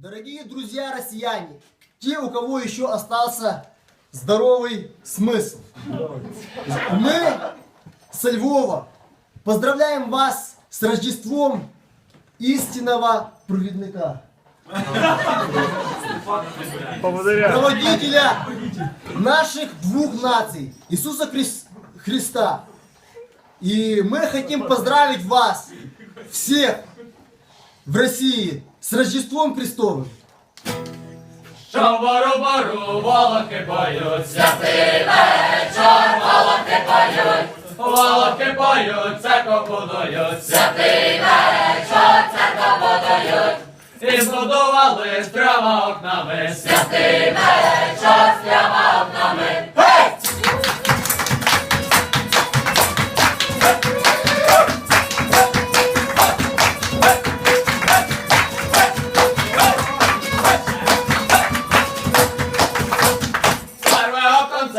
Дорогие друзья россияне, те, у кого еще остался здоровый смысл, мы со Львова поздравляем вас с Рождеством истинного провідника, проводителя наших двух наций, Иисуса Хрис- Христа. И мы хотим поздравить вас всех в России с Рождеством Христовым. Шамбару-бару, волоки поють, святий вечір, волоки поють, волоки поють, церкву будують, святий вечір, церкву будують, і збудували з трьома окнами, святий вечір, з трьома окнами.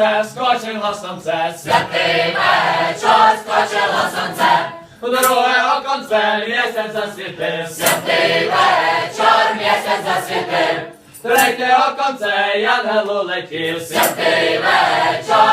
Оконце, скочило сонце, святий вечір, скочило сонце. Друге оконце, місяць засвітив, святий вечір, місяць засвітив. Третє оконце, я не летів, святий вечір!